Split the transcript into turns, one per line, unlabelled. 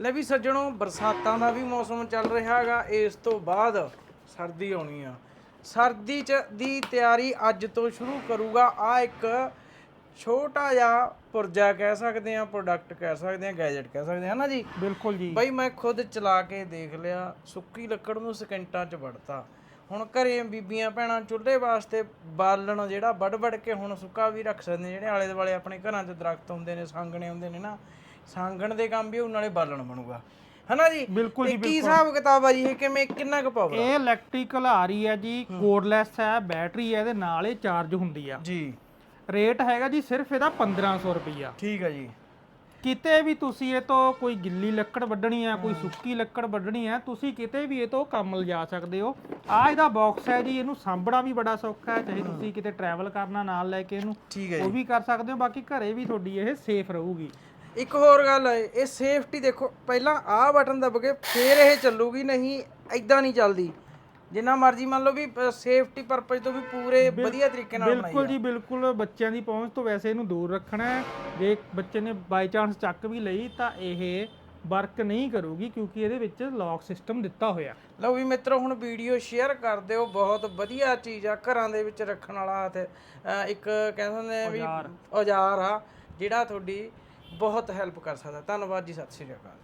ਲੈ ਵੀ ਸੱਜਣੋ ਬਰਸਾਤਾਂ ਦਾ ਵੀ ਮੌਸਮ ਚੱਲ ਰਿਹਾ ਹੈਗਾ ਇਸ ਤੋਂ ਬਾਅਦ ਸਰਦੀ ਆਉਣੀ ਆ। ਸਰਦੀ ਚ ਦੀ ਤਿਆਰੀ ਅੱਜ ਤੋਂ ਸ਼ੁਰੂ ਕਰੂਗਾ। ਆ ਇੱਕ ਛੋਟਾ ਜਿਹਾ ਪੁਰਜਾ ਕਹਿ ਸਕਦੇ ਆ ਪ੍ਰੋਡਕਟ ਕਹਿ ਸਕਦੇ ਆ ਗੈਜਟ ਕਹਿ ਸਕਦੇ ਆ ਨਾ ਜੀ?
ਬਿਲਕੁਲ ਜੀ।
ਬਈ ਮੈਂ ਖੁਦ ਚਲਾ ਕੇ ਦੇਖ ਲਿਆ ਸੁੱਕੀ ਲੱਕੜ ਨੂੰ ਸਕਿੰਟਾਂ ਚ ਵੜਤਾ। ਹੁਣ ਘਰੇ ਬੀਬੀਆਂ ਭੈਣਾਂ ਚੁੱਲ੍ਹੇ ਵਾਸਤੇ ਬਾਲਣ ਜਿਹੜਾ ਵੱਡ ਵੱਡ ਕੇ ਹੁਣ ਸੁੱਕਾ ਵੀ ਰੱਖ ਸਕਦੇ ਜਿਹੜੇ ਆਲੇ ਦੁਆਲੇ ਆਪਣੇ ਘਰਾਂ 'ਚ ਦਰਖਤ ਹੁੰਦੇ ਨੇ ਸਾਂਗਣੇ ਹੁੰਦੇ ਨੇ ਨਾ ਸਾਂਗਣ ਦੇ ਕੰਮ ਵੀ ਉਹਨਾਂ ਨਾਲੇ ਬਾਲਣ ਬਣੂਗਾ। ਹਨਾ ਜੀ?
ਬਿਲਕੁਲ
ਜੀ ਕੀ ਹਿਸਾਬ ਕਿਤਾਬ ਆ ਜੀ? ਇਹ ਕਿਵੇਂ ਕਿੰਨਾ ਕੁ ਪਾਵਰ
ਇਹ ਇਲੈਕਟ੍ਰੀਕਲ ਆ ਰਹੀ ਹੈ ਜੀ ਕੋਡਲੈਸ ਹੈ ਬੈਟਰੀ ਹੈ ਇਹਦੇ ਨਾਲ ਇਹ ਚਾਰਜ ਹੁੰਦੀ ਆ।
ਜੀ।
ਰੇਟ ਹੈਗਾ ਜੀ ਸਿਰਫ ਇਹਦਾ 1500 ਰੁਪਈਆ।
ਠੀਕ ਹੈ ਜੀ।
ਕਿਤੇ ਵੀ ਤੁਸੀਂ ਇਹ ਤੋਂ ਕੋਈ ਗਿੱਲੀ ਲੱਕੜ ਵੱਢਣੀ ਹੈ ਕੋਈ ਸੁੱਕੀ ਲੱਕੜ ਵੱਢਣੀ ਹੈ ਤੁਸੀਂ ਕਿਤੇ ਵੀ ਇਹ ਤੋਂ ਕੰਮ ਲਿਜਾ ਸਕਦੇ ਹੋ। ਆ ਇਹਦਾ ਬਾਕਸ ਹੈ ਜੀ ਇਹਨੂੰ ਸਾਂਭਣਾ ਵੀ ਬੜਾ ਸੌਖਾ ਹੈ ਚਾਹੇ ਤੁਸੀਂ ਕਿਤੇ ਟਰੈਵਲ ਕਰਨਾ ਨਾਲ ਲੈ ਕੇ ਇਹਨੂੰ
ਠੀਕ ਹੈ
ਉਹ ਵੀ ਕਰ ਸਕਦੇ ਹੋ ਬਾਕੀ ਘਰੇ ਵੀ ਤੁਹਾਡੀ ਇਹ ਸੇਫ ਰਹੂਗੀ।
ਇੱਕ ਹੋਰ ਗੱਲ ਹੈ ਇਹ ਸੇਫਟੀ ਦੇਖੋ ਪਹਿਲਾਂ ਆਹ ਬਟਨ ਦਬ ਕੇ ਫੇਰ ਇਹ ਚੱਲੂਗੀ ਨਹੀਂ ਐਦਾਂ ਨਹੀਂ ਚੱਲਦੀ। ਜਿੰਨਾ ਮਰਜ਼ੀ ਮੰਨ ਲਓ ਵੀ ਸੇਫਟੀ ਪਰਪਸ ਤੋਂ ਵੀ ਪੂਰੇ ਵਧੀਆ ਤਰੀਕੇ ਨਾਲ ਬਣਾਈ
ਬਿਲਕੁਲ ਜੀ ਬਿਲਕੁਲ ਬੱਚਿਆਂ ਦੀ ਪਹੁੰਚ ਤੋਂ ਵੈਸੇ ਇਹਨੂੰ ਦੂਰ ਰੱਖਣਾ ਹੈ। ਜੇ ਬੱਚੇ ਨੇ ਬਾਈ ਚਾਂਸ ਚੱਕ ਵੀ ਲਈ ਤਾਂ ਇਹ ਵਰਕ ਨਹੀਂ ਕਰੂਗੀ ਕਿਉਂਕਿ ਇਹਦੇ ਵਿੱਚ ਲੌਕ ਸਿਸਟਮ ਦਿੱਤਾ ਹੋਇਆ।
ਲਓ ਵੀ ਮਿੱਤਰੋ ਹੁਣ ਵੀਡੀਓ ਸ਼ੇਅਰ ਕਰ ਦਿਓ ਬਹੁਤ ਵਧੀਆ ਚੀਜ਼ ਆ ਘਰਾਂ ਦੇ ਵਿੱਚ ਰੱਖਣ ਵਾਲਾ ਇੱਕ ਕਹਿੰਦੇ ਨੇ ਵੀ ਔਜ਼ਾਰ ਆ ਜਿਹੜਾ ਤੁਹਾਡੀ ਬਹੁਤ ਹੈਲਪ ਕਰ ਸਕਦਾ। ਧੰਨਵਾਦ ਜੀ ਸਤਿ ਸ਼੍ਰੀ ਅਕਾਲ